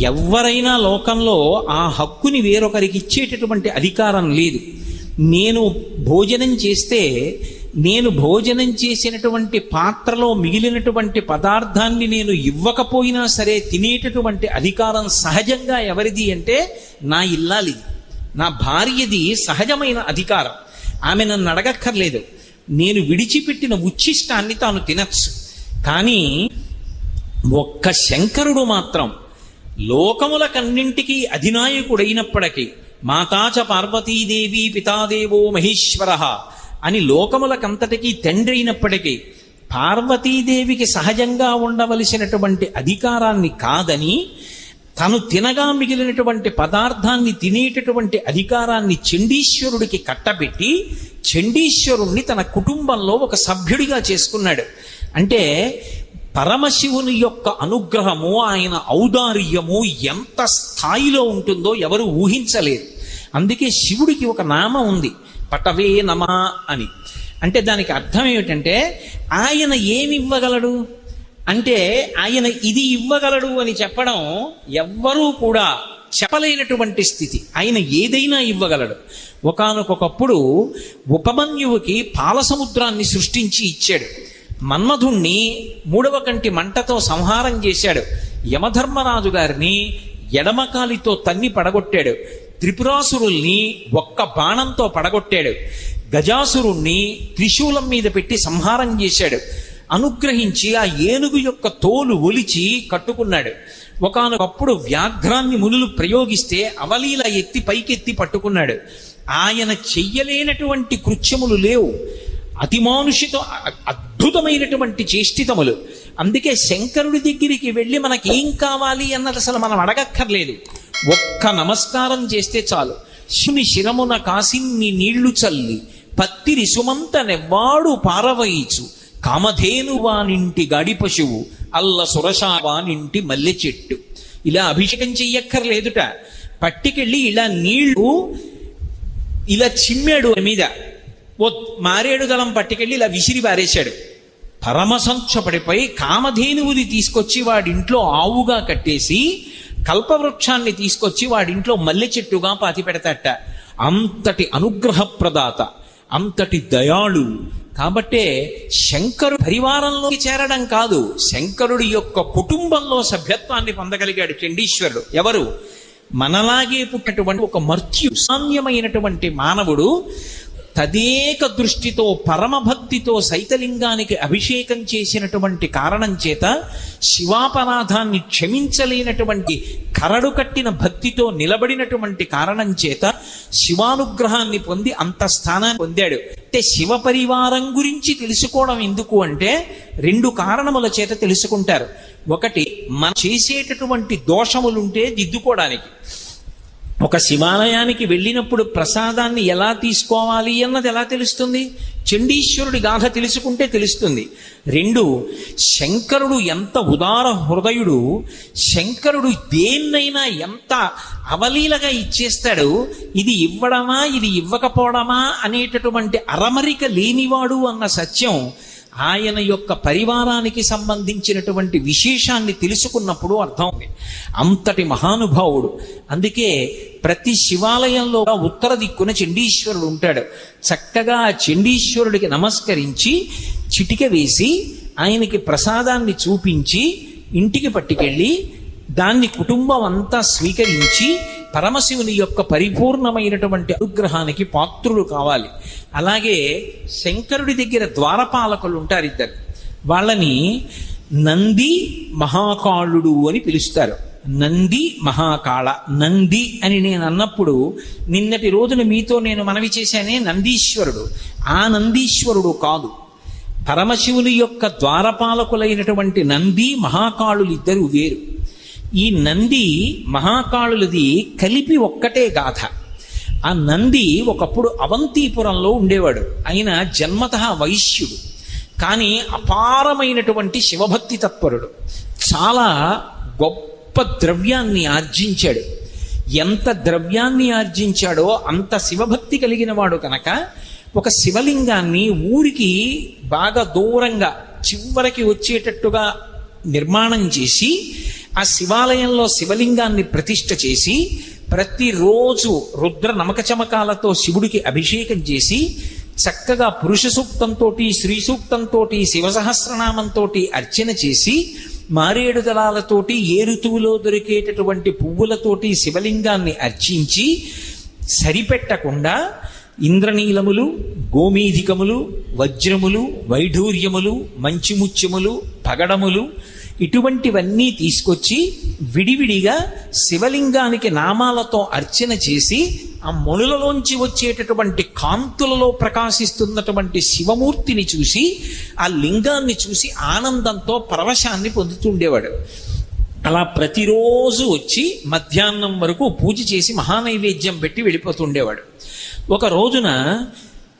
ఎవరైనా లోకంలో ఆ హక్కుని వేరొకరికి ఇచ్చేటటువంటి అధికారం లేదు. నేను భోజనం చేస్తే నేను భోజనం చేసినటువంటి పాత్రలో మిగిలినటువంటి పదార్థాన్ని నేను ఇవ్వకపోయినా సరే తినేటటువంటి అధికారం సహజంగా ఎవరిది అంటే నా ఇల్లాలిది. నా భార్యది సహజమైన అధికారం. ఆమె నన్ను అడగక్కర్లేదు. నేను విడిచిపెట్టిన ఉచ్ఛిష్టాన్ని తాను తినచ్చు. కానీ ఒక్క శంకరుడు మాత్రం లోకములకన్నింటికీ అధినాయకుడైనప్పటికీ మాతాచ పార్వతీదేవి పితాదేవో మహేశ్వర అని లోకములకంతటికీ తండ్రి అయినప్పటికీ పార్వతీదేవికి సహజంగా ఉండవలసినటువంటి అధికారాన్ని కాదని తను తినగా మిగిలినటువంటి పదార్థాన్ని తినేటటువంటి అధికారాన్ని చండీశ్వరుడికి కట్టబెట్టి చండీశ్వరుణ్ణి తన కుటుంబంలో ఒక సభ్యుడిగా చేసుకున్నాడు. అంటే పరమశివుని యొక్క అనుగ్రహము ఆయన ఔదార్యము ఎంత స్థాయిలో ఉంటుందో ఎవరు ఊహించలేరు అందుకే శివుడికి ఒక నామం ఉంది పటవే నమా అని. అంటే దానికి అర్థం ఏమిటంటే ఆయన ఏమి ఇవ్వగలడు అంటే ఆయన ఇది ఇవ్వగలడు అని చెప్పడం ఎవ్వరూ కూడా చెప్పలేనటువంటి స్థితి. ఆయన ఏదైనా ఇవ్వగలడు. ఒకనకొకప్పుడు ఉపమన్యువుకి పాల సముద్రాన్ని సృష్టించి ఇచ్చాడు. మన్మధుణ్ణి మూడవ కంటి మంటతో సంహారం చేశాడు. యమధర్మరాజు గారిని ఎడమకాలితో తన్ని పడగొట్టాడు. త్రిపురాసురుల్ని ఒక్క బాణంతో పడగొట్టాడు. గజాసురుణ్ణి త్రిశూలం మీద పెట్టి సంహారం చేశాడు. అనుగ్రహించి ఆ ఏనుగు యొక్క తోలు ఒలిచి కట్టుకున్నాడు. ఒకనొకప్పుడు వ్యాఘ్రాన్ని మునులు ప్రయోగిస్తే అవలీల ఎత్తి పైకెత్తి పట్టుకున్నాడు. ఆయన చెయ్యలేనటువంటి కృత్యములు లేవు. అతిమానుషితో అద్భుతమైనటువంటి చేష్టితములు. అందుకే శంకరుడి దగ్గరికి వెళ్ళి మనకేం కావాలి అన్నది అసలు మనం అడగక్కర్లేదు. ఒక్క నమస్కారం చేస్తే చాలు. శుని శిరమున కాసిన్ని నీళ్ళు చల్లి పత్తిరి సుమంత నెవ్వాడు పారవయిచు. కామధేనువానింటి గాడి పశువు అల్ల సురసావానింటి మల్లె చెట్టు. ఇలా అభిషేకం చెయ్యక్కర్లేదుట. పట్టికెళ్ళి ఇలా నీళ్ళు ఇలా చిమ్మాడు మీద. ఓ మారేడు దళం పట్టుకెళ్ళి ఇలా విసిరి పారేశాడు. పరమసంక్షపడిపై కామధేనువుని తీసుకొచ్చి వాడింట్లో ఆవుగా కట్టేసి కల్పవృక్షాన్ని తీసుకొచ్చి వాడింట్లో మల్లె చెట్టుగా పాతి పెడతాట అంతటి అనుగ్రహప్రదాత అంతటి దయాళు. కాబట్టే శంకరు పరివారంలోకి చేరడం కాదు శంకరుడి యొక్క కుటుంబంలో సభ్యత్వాన్ని పొందగలిగాడు చండీశ్వరుడు. ఎవరు? మనలాగే పుట్టినటువంటి ఒక మర్త్యు సామ్యమైనటువంటి మానవుడు తదేక దృష్టితో పరమభక్తితో సైతలింగానికి అభిషేకం చేసినటువంటి కారణం చేత శివాపరాధాన్ని క్షమించలేనటువంటి కరడు కట్టిన భక్తితో నిలబడినటువంటి కారణం చేత శివానుగ్రహాన్ని పొంది అంత స్థానాన్ని పొందాడు. అంటే శివ పరివారం గురించి తెలుసుకోవడం ఎందుకు అంటే రెండు కారణముల చేత తెలుసుకుంటారు. ఒకటి మనం చేసేటటువంటి దోషములుంటే దిద్దుకోవడానికి. ఒక శివాలయానికి వెళ్ళినప్పుడు ప్రసాదాన్ని ఎలా తీసుకోవాలి అన్నది ఎలా తెలుస్తుంది? చండీశ్వరుడి గాథ తెలుసుకుంటే తెలుస్తుంది. రెండు శంకరుడు ఎంత ఉదార హృదయుడు శంకరుడు దేన్నైనా ఎంత అవలీలగా ఇచ్చేస్తాడు ఇది ఇవ్వడమా ఇది ఇవ్వకపోవడమా అనేటటువంటి అరమరిక లేనివాడు అన్న సత్యం ఆయన యొక్క పరివారానికి సంబంధించినటువంటి విశేషాన్ని తెలుసుకున్నప్పుడు అర్థమైంది అంతటి మహానుభావుడు. అందుకే ప్రతి శివాలయంలో ఉత్తర దిక్కున చండీశ్వరుడు ఉంటాడు. చక్కగా ఆ చండీశ్వరుడికి నమస్కరించి చిటిక వేసి ఆయనకి ప్రసాదాన్ని చూపించి ఇంటికి పట్టుకెళ్ళి దాన్ని కుటుంబం అంతా స్వీకరించి పరమశివుని యొక్క పరిపూర్ణమైనటువంటి అనుగ్రహానికి పాత్రులు కావాలి. అలాగే శంకరుడి దగ్గర ద్వారపాలకులు ఉంటారు ఇద్దరు. వాళ్ళని నంది మహాకాళుడు అని పిలుస్తారు. నంది మహాకాళ నంది అని నేను అన్నప్పుడు నిన్నటి రోజున మీతో నేను మనవి చేశానే నందీశ్వరుడు. ఆ నందీశ్వరుడు కాదు. పరమశివుని యొక్క ద్వారపాలకులైనటువంటి నంది మహాకాళులు ఇద్దరు వేరు. ఈ నంది మహాకాళులది కలిపి ఒక్కటే గాథ. ఆ నంది ఒకప్పుడు అవంతిపురంలో ఉండేవాడు. ఆయన జన్మత వైశ్యుడు. కానీ అపారమైనటువంటి శివభక్తి తత్పరుడు. చాలా గొప్ప ద్రవ్యాన్ని ఆర్జించాడు. ఎంత ద్రవ్యాన్ని ఆర్జించాడో అంత శివభక్తి కలిగిన వాడు కనుక ఒక శివలింగాన్ని ఊరికి బాగా దూరంగా చివరికి వచ్చేటట్టుగా నిర్మాణం చేసి ఆ శివాలయంలో శివలింగాన్ని ప్రతిష్ఠ చేసి ప్రతిరోజు రుద్ర నమక చమకాలతో శివుడికి అభిషేకం చేసి చక్కగా పురుష సూక్తంతో స్త్రీ సూక్తంతో శివ సహస్రనామంతో అర్చన చేసి మారేడు దళాలతోటి ఏ ఋతువులో దొరికేటటువంటి పువ్వులతోటి శివలింగాన్ని అర్చించి సరిపెట్టకుండా ఇంద్రనీలములు గోమీధికములు వజ్రములు వైఢూర్యములు మంచిముత్యములు పగడములు ఇటువంటివన్నీ తీసుకొచ్చి విడివిడిగా శివలింగానికి నామాలతో అర్చన చేసి ఆ మణులలోంచి వచ్చేటటువంటి కాంతులలో ప్రకాశిస్తున్నటువంటి శివమూర్తిని చూసి ఆ లింగాన్ని చూసి ఆనందంతో పరవశాన్ని పొందుతుండేవాడు. అలా ప్రతిరోజు వచ్చి మధ్యాహ్నం వరకు పూజ చేసి మహానైవేద్యం పెట్టి వెళ్ళిపోతుండేవాడు. ఒక రోజున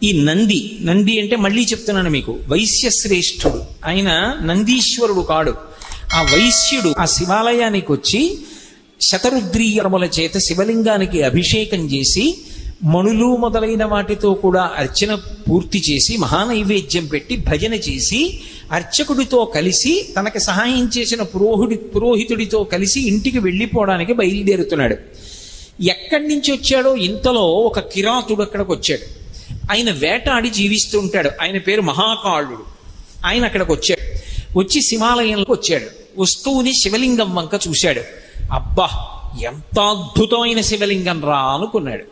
ఈ నంది నంది అంటే మళ్ళీ చెప్తున్నాను మీకు వైశ్యశ్రేష్ఠుడు. ఆయన నందీశ్వరుడు కాడు. ఆ వైశ్యుడు ఆ శివాలయానికి వచ్చి శతరుద్రీయముల చేత శివలింగానికి అభిషేకం చేసి మణులు మొదలైన వాటితో కూడా అర్చన పూర్తి చేసి మహానైవేద్యం పెట్టి భజన చేసి అర్చకుడితో కలిసి తనకి సహాయం చేసిన పురోహిడి పురోహితుడితో కలిసి ఇంటికి వెళ్ళిపోవడానికి బయలుదేరుతున్నాడు. ఎక్కడి నుంచి వచ్చాడో ఇంతలో ఒక కిరాతుడు అక్కడికి వచ్చాడు. ఆయన వేటాడి జీవిస్తూ ఉంటాడు. ఆయన పేరు మహాకాళుడు. ఆయన అక్కడికి వచ్చాడు. వచ్చి శివాలయంలోకి వచ్చాడు. వస్తువుని శివలింగం వంక చూశాడు. అబ్బా ఎంత అద్భుతమైన శివలింగం రా అనుకున్నాడు.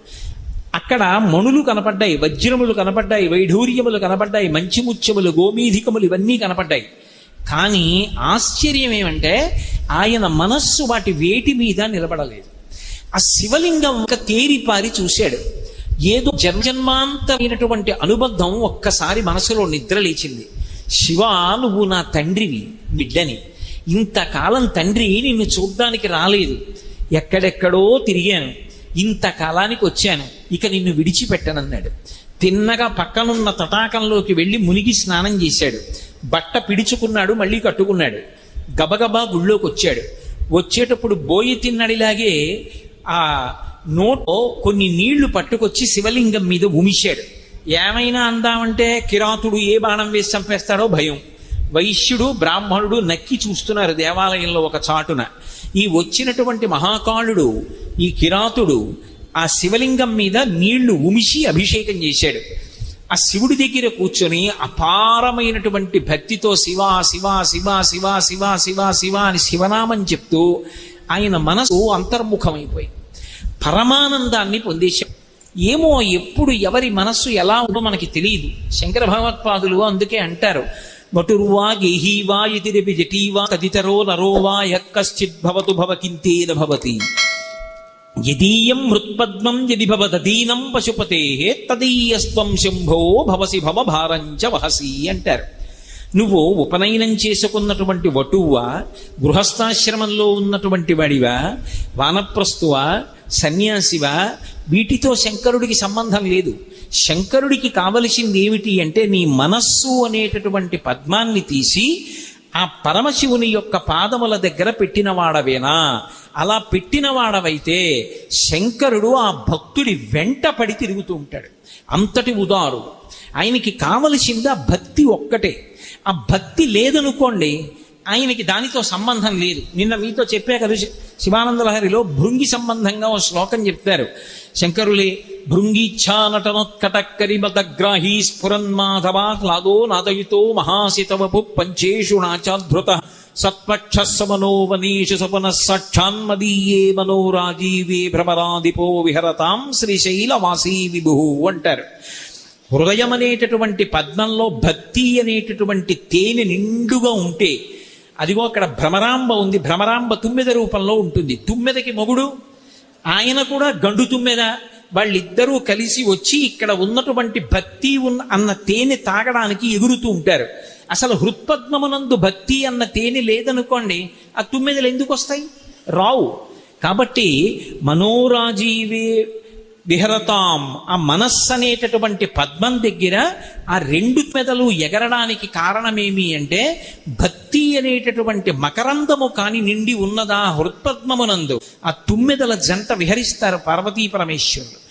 అక్కడ మణులు కనపడ్డాయి వజ్రములు కనపడ్డాయి వైఢూర్యములు కనపడ్డాయి మంచి ముత్యములు గోమీధికములు ఇవన్నీ కనపడ్డాయి. కానీ ఆశ్చర్యం ఏమంటే ఆయన మనస్సు వాటి వేటి మీద నిలబడలేదు. ఆ శివలింగం ఒక తేరిపారి చూశాడు. ఏదో జన్మజన్మాంతమైనటువంటి అనుబంధం ఒక్కసారి మనసులో నిద్ర లేచింది శివ నువ్వు నా తండ్రివి బిడ్డని. ఇంతకాలం తండ్రి నిన్ను చూడ్డానికి రాలేదు. ఎక్కడెక్కడో తిరిగాను. ఇంతకాలానికి వచ్చాను. ఇక నిన్ను విడిచిపెట్టనన్నాడు. తిన్నగా పక్కనున్న తటాకంలోకి వెళ్ళి మునిగి స్నానం చేశాడు. బట్ట పిడుచుకున్నాడు మళ్ళీ కట్టుకున్నాడు. గబగబా గుళ్ళోకి వచ్చాడు వచ్చేటప్పుడు బోయి తిన్నడిలాగే ఆ నోట్లో కొన్ని నీళ్ళు పట్టుకొచ్చి శివలింగం మీద ఉమిశాడు. ఏమైనా అందామంటే కిరాతుడు ఏ బాణం వేసి చంపేస్తాడో భయం. వైశ్యుడు బ్రాహ్మణుడు నక్కి చూస్తున్నారు దేవాలయంలో ఒక చాటున. ఈ వచ్చినటువంటి మహాకాళుడు ఈ కిరాతుడు ఆ శివలింగం మీద నీళ్ళు ఉమిసి అభిషేకం చేశాడు. ఆ శివుడి దగ్గర కూర్చొని అపారమైనటువంటి భక్తితో శివ శివ శివ శివ శివ శివ శివ అని శివనామం చెప్తూ ఆయన మనసు అంతర్ముఖమైపోయి పరమానందాన్ని పొందేశాడు. ఏమో ఎప్పుడు ఎవరి మనస్సు ఎలా ఉందో మనకి తెలియదు. శంకర భగవత్పాదులు అందుకే అంటారు వటుర్వా గేహీవా ఇతిరపి జటీవా తదితరో నరోవా యక్కశ్చిత్ భవతు భవకింతేన భవతి. యదీయం హృత్పద్మం యది భవదీనం పశుపతే తదీయస్వం శంభో భవసి భవ భారంచ వహసి అంటారు. నువ్వు ఉపనయనం చేసుకున్నటువంటి వటువా గృహస్థాశ్రమంలో ఉన్నటువంటి వాడివా వానప్రస్తువా సన్యాసివా వీటితో శంకరుడికి సంబంధం లేదు. శంకరుడికి కావలసింది ఏమిటి అంటే నీ మనస్సు అనేటటువంటి పద్మాన్ని తీసి ఆ పరమశివుని యొక్క పాదముల దగ్గర పెట్టినవాడవేనా? అలా పెట్టినవాడవైతే శంకరుడు ఆ భక్తుడి వెంట పడి తిరుగుతూ ఉంటాడు. అంతటి ఉదారు. ఆయనకి కావలసింది ఆ భక్తి ఒక్కటే. ఆ భక్తి లేదనుకోండి ఆయనకి దానితో సంబంధం లేదు. నిన్న మీతో చెప్పే కదా శివానంద లహరిలో భృంగి సంబంధంగా ఒక శ్లోకం చెప్తారు. శంకరులే భృంగిచ్ఛా స్ఫురన్మాధవా స్ఫురన్మాధవాహ్లాదో నాదయుతో మహాసితవపు పంచేషు నాచాధృత సత్పక్ష సమనోవనీషు సపన సాక్షాన్మదీయే మనోరాజీవే భ్రమరాదిపో విహరతాం శ్రీశైలవాసీ విభు అంటారు. హృదయం అనేటటువంటి పద్మంలో భక్తి అనేటటువంటి తేనె నిండుగా ఉంటే అదిగో అక్కడ భ్రమరాంబ ఉంది. భ్రమరాంబ తుమ్మెద రూపంలో ఉంటుంది. తుమ్మెదకి మొగుడు ఆయన కూడా గండు తుమ్మెద. వాళ్ళిద్దరూ కలిసి వచ్చి ఇక్కడ ఉన్నటువంటి భక్తి ఉన్న అన్న తేనె తాగడానికి ఎగురుతూ ఉంటారు. అసలు హృత్పద్మమునందు భక్తి అన్న తేనె లేదనుకోండి ఆ తుమ్మెదలు ఎందుకు వస్తాయి రావు. కాబట్టి మనోరాజీవే విహరతాం. ఆ మనస్సు అనేటటువంటి పద్మం దగ్గర ఆ రెండు మెదలు ఎగరడానికి కారణమేమి అంటే భక్తి అనేటటువంటి మకరందము కాని నిండి ఉన్నదా హృత్పద్మమునందు. ఆ తుమ్మెదల జంట విహరిస్తారు పార్వతీ పరమేశ్వరుడు.